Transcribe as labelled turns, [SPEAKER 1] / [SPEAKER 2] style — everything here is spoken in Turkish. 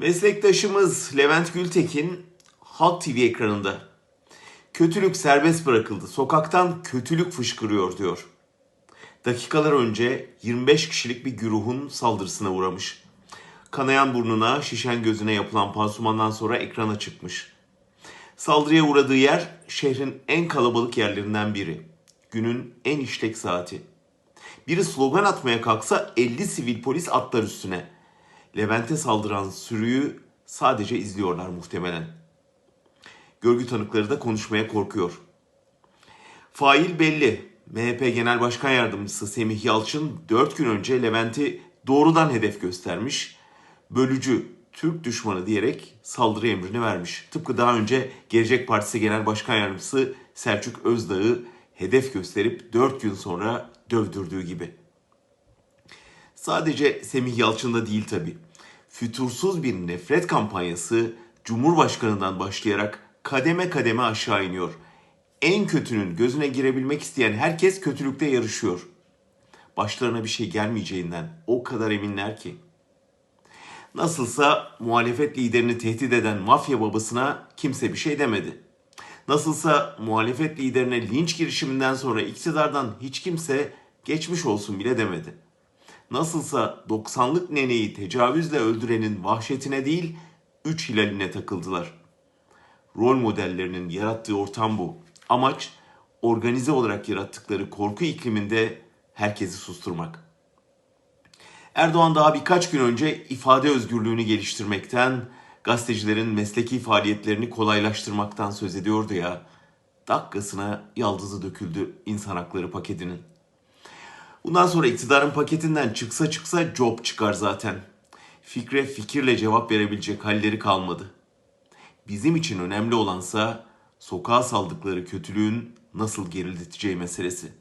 [SPEAKER 1] Meslektaşımız Levent Gültekin Halk TV ekranında. Kötülük serbest bırakıldı. Sokaktan kötülük fışkırıyor diyor. Dakikalar önce 25 kişilik bir güruhun saldırısına uğramış. Kanayan burnuna, şişen gözüne yapılan pansumandan sonra ekrana çıkmış. Saldırıya uğradığı yer şehrin en kalabalık yerlerinden biri. Günün en işlek saati. Biri slogan atmaya kalksa 50 sivil polis atlar üstüne. Levent'e saldıran sürüyü sadece izliyorlar muhtemelen. Görgü tanıkları da konuşmaya korkuyor. Fail belli. MHP Genel Başkan Yardımcısı Semih Yalçın 4 gün önce Levent'i doğrudan hedef göstermiş. Bölücü, Türk düşmanı diyerek saldırı emrini vermiş. Tıpkı daha önce Gelecek Partisi Genel Başkan Yardımcısı Selçuk Özdağ'ı hedef gösterip 4 gün sonra dövdürdüğü gibi. Sadece Semih Yalçın'da değil tabi. Fütursuz bir nefret kampanyası Cumhurbaşkanı'ndan başlayarak kademe kademe aşağı iniyor. En kötünün gözüne girebilmek isteyen herkes kötülükte yarışıyor. Başlarına bir şey gelmeyeceğinden o kadar eminler ki. Nasılsa muhalefet liderini tehdit eden mafya babasına kimse bir şey demedi. Nasılsa muhalefet liderine linç girişiminden sonra iktidardan hiç kimse geçmiş olsun bile demedi. Nasılsa 90'lık neneyi tecavüzle öldürenin vahşetine değil, üç hilaline takıldılar. Rol modellerinin yarattığı ortam bu. Amaç organize olarak yarattıkları korku ikliminde herkesi susturmak. Erdoğan daha birkaç gün önce ifade özgürlüğünü geliştirmekten, gazetecilerin mesleki faaliyetlerini kolaylaştırmaktan söz ediyordu ya. Dakikasına yaldızı döküldü insan hakları paketinin. Bundan sonra iktidarın paketinden çıksa çıksa job çıkar zaten. Fikre fikirle cevap verebilecek halleri kalmadı. Bizim için önemli olansa sokağa saldıkları kötülüğün nasıl gerileteceği meselesi.